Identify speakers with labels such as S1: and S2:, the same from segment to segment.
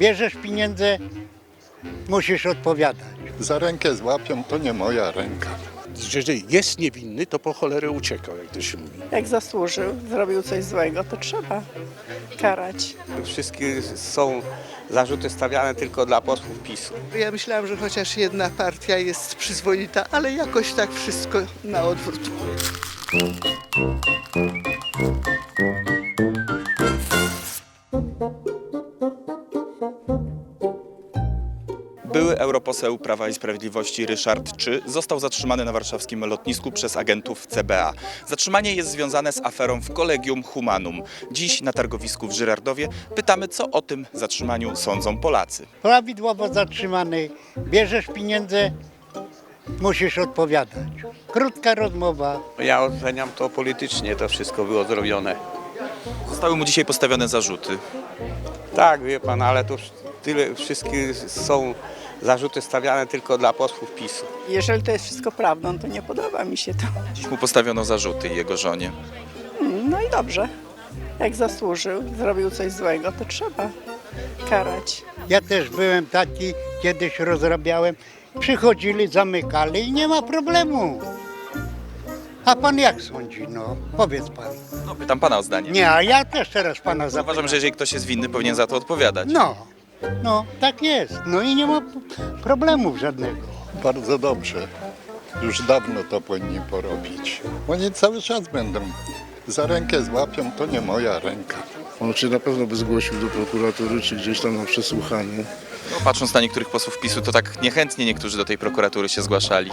S1: Bierzesz pieniądze, musisz odpowiadać.
S2: Za rękę złapią, to nie moja ręka.
S3: Jeżeli jest niewinny, to po cholerę uciekał, jak to się mówi.
S4: Jak zasłużył, zrobił coś złego, to trzeba karać.
S5: Wszystkie są zarzuty stawiane tylko dla posłów PiSu.
S6: Ja myślałam, że chociaż jedna partia jest przyzwoita, ale jakoś tak wszystko na odwrót.
S7: Były europoseł Prawa i Sprawiedliwości Ryszard Czy został zatrzymany na warszawskim lotnisku przez agentów CBA. Zatrzymanie jest związane z aferą w Collegium Humanum. Dziś na targowisku w Żyrardowie pytamy, co o tym zatrzymaniu sądzą Polacy.
S1: Prawidłowo zatrzymany, bierzesz pieniądze, musisz odpowiadać. Krótka rozmowa.
S5: Ja oceniam to politycznie, to wszystko było zrobione.
S7: Zostały mu dzisiaj postawione zarzuty.
S5: Tak, wie pan, ale to tyle, wszystkie są zarzuty stawiane tylko dla posłów PiSu.
S4: Jeżeli to jest wszystko prawdą, to nie podoba mi się to.
S7: Dziś mu postawiono zarzuty i jego żonie.
S4: No i dobrze. Jak zasłużył, zrobił coś złego, to trzeba karać.
S1: Ja też byłem taki, kiedyś rozrabiałem. Przychodzili, zamykali i nie ma problemu. A pan jak sądzi, no? Powiedz pan.
S7: No, pytam pana o zdanie.
S1: Nie, a ja też teraz pana zapytam.
S7: Uważam, że jeżeli ktoś jest winny, powinien za to odpowiadać.
S1: No, no, tak jest. No i nie ma problemów żadnego.
S2: Bardzo dobrze. Już dawno to powinni porobić. Oni cały czas będą. Za rękę złapią, to nie moja ręka.
S8: On się na pewno by zgłosił do prokuratury, czy gdzieś tam na przesłuchanie.
S7: No, patrząc na niektórych posłów PiSu, to tak niechętnie niektórzy do tej prokuratury się zgłaszali.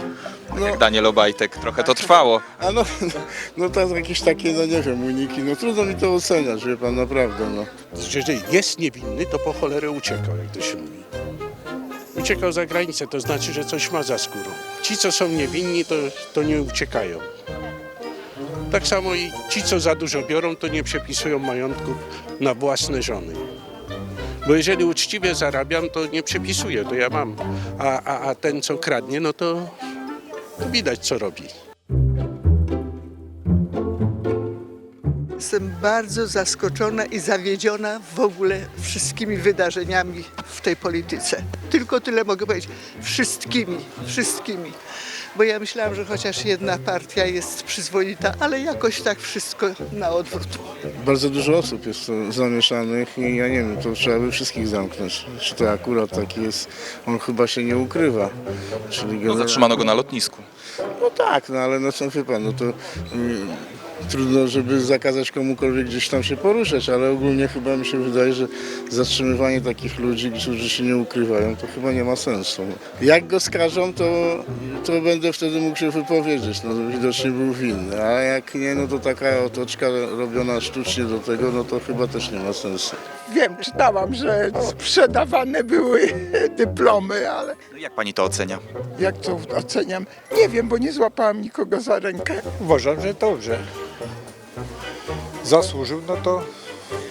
S7: Tak jak Daniel Obajtek, trochę to trwało.
S8: A no, no to jakieś takie, no nie wiem, uniki, no trudno mi to oceniać, wie pan, naprawdę, no.
S3: Jeżeli jest niewinny, to po cholerę uciekał, jak to się mówi. Uciekał za granicę, to znaczy, że coś ma za skórą. Ci, co są niewinni, to, to nie uciekają. Tak samo i ci, co za dużo biorą, to nie przepisują majątków na własne żony. Bo jeżeli uczciwie zarabiam, to nie przepisuję, to ja mam. A, a, a ten, co kradnie, no to widać, co robi.
S6: Jestem bardzo zaskoczona i zawiedziona w ogóle wszystkimi wydarzeniami w tej polityce. Tylko tyle mogę powiedzieć. Wszystkimi, wszystkimi. Bo ja myślałam, że chociaż jedna partia jest przyzwoita, ale jakoś tak wszystko na odwrót.
S8: Bardzo dużo osób jest zamieszanych i ja nie wiem, to trzeba by wszystkich zamknąć. Czy to akurat taki jest, on chyba się nie ukrywa. Czyli
S7: No,
S8: generalnie-
S7: zatrzymano go na lotnisku.
S8: No tak, no ale no co wie pan, no to mm, trudno, żeby zakazać komukolwiek gdzieś tam się poruszać, ale ogólnie chyba mi się wydaje, że zatrzymywanie takich ludzi, którzy się nie ukrywają, to chyba nie ma sensu. Jak go skażą, to, to będę wtedy mógł się wypowiedzieć, no widocznie był winny, a jak nie, no to taka otoczka robiona sztucznie do tego, no to chyba też nie ma sensu.
S9: Wiem, czytałam, że sprzedawane były dyplomy, ale
S7: No, jak pani to ocenia?
S9: jak to oceniam, nie wiem, bo nie złapałam nikogo za rękę.
S10: Uważam, że dobrze. Zasłużył, no to,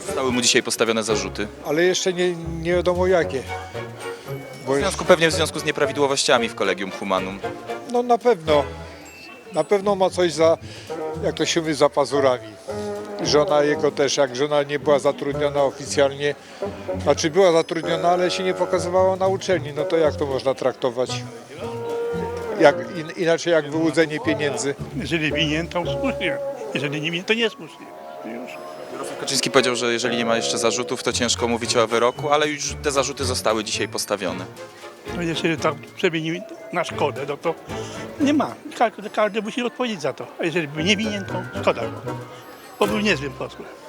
S7: Zostały mu dzisiaj postawione zarzuty.
S10: ale jeszcze nie, nie wiadomo jakie. Bo
S7: W związku, pewnie w związku z nieprawidłowościami w Collegium Humanum.
S10: no na pewno, na pewno ma coś za, jak to się mówi, za pazurami. Żona jego też, jak żona nie była zatrudniona oficjalnie, znaczy była zatrudniona, ale się nie pokazywała na uczelni, no to jak to można traktować? Jak, in, inaczej jak wyłudzenie pieniędzy.
S11: Jeżeli winien, to słusznie. Jeżeli nie winien, to niesłusznie. Już.
S7: Jarosław Kaczyński powiedział, że jeżeli nie ma jeszcze zarzutów, to ciężko mówić o wyroku, ale już te zarzuty zostały dzisiaj postawione.
S11: No jeżeli to przemienił na szkodę, no to nie ma. Każdy, każdy musi odpowiedzieć za to. A jeżeli był nie winien, to szkoda go. Bo był niezłym posłem.